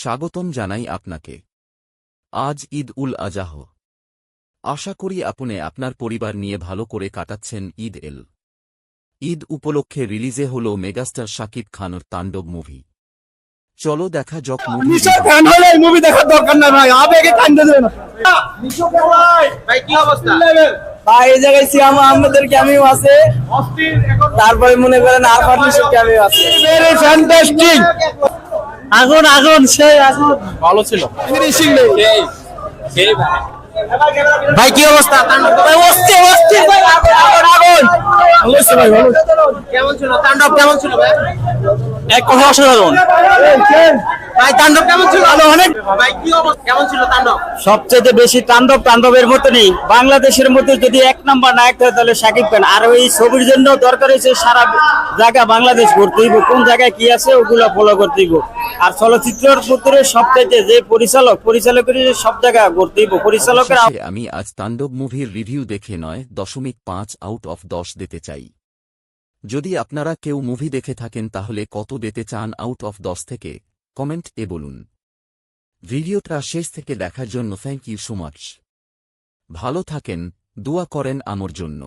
স্বাগতম জানাই আপনাকে। আজ ঈদ উল আজাহ আশা করি আপনি আপনার পরিবার নিয়ে ভালো করে কাটাচ্ছেন ঈদ এল। ঈদ উপলক্ষে রিলিজে হল মেগাস্টার শাকিব খানের তাণ্ডব মুভি। চলো দেখা যাক মুভি নিশ্চয় ফ্যান হলে মুভি দেখার দরকার নাই ভাই আবেগে কান্দে দেবে না। ভাই কি অবস্থা? ভাই এই জায়গায় সিয়াম আহমেদের ক্যামিও আছে। তারপরে মনে করেন আরফান ক্যামিও আছে। ভেরি ফ্যান্টাস্টিক আগুন আগুন সেই আগুন। ভালো ছিল। ফিনিশিং নেই ভাই। কি অবস্থা? তাণ্ডব ভাই অস্থির অস্থির ভাই আগুন আগুন আগুন। ভালো ছিল ভাই ভালো কেমন ছিল? তাণ্ডব কেমন ছিল ভাই? এক কথা অসাধারণ। ভাই তাণ্ডব কেমন ছিল? ভালো অনেক। ভাই কি অবস্থা? কেমন ছিল তাণ্ডব? সবচেয়ে বেশি তাণ্ডব তাণ্ডবের মতনই। বাংলাদেশের মধ্যে যদি এক নাম্বার নায়ক থাকে তাহলে শাকিব খান। আর ওই ছবির জন্য দরকার হয়েছে সারা জায়গা বাংলাদেশ ঘুরতে হইব। কোন জায়গায় কি আছে ওগুলা ফলো করতে হইব। আর চলচ্চিত্রের ভিতরে সবচাইতে যে পরিচালক পরিচালকের সব জায়গা ঘুরতে হইব। পরিচালকের আমি আজ তাণ্ডব মুভির রিভিউ দেখে নয় দশমিক পাঁচ আউট অফ দশ দিতে চাই। যদি আপনারা কেউ মুভি দেখে থাকেন তাহলে কত দিতে চান আউট অফ দশ থেকে? কমেন্ট এ বলুন। ভিডিওটা শেষ থেকে দেখার জন্য থ্যাংক ইউ সো মাচ ভালো থাকেন, দোয়া করেন আমার জন্য।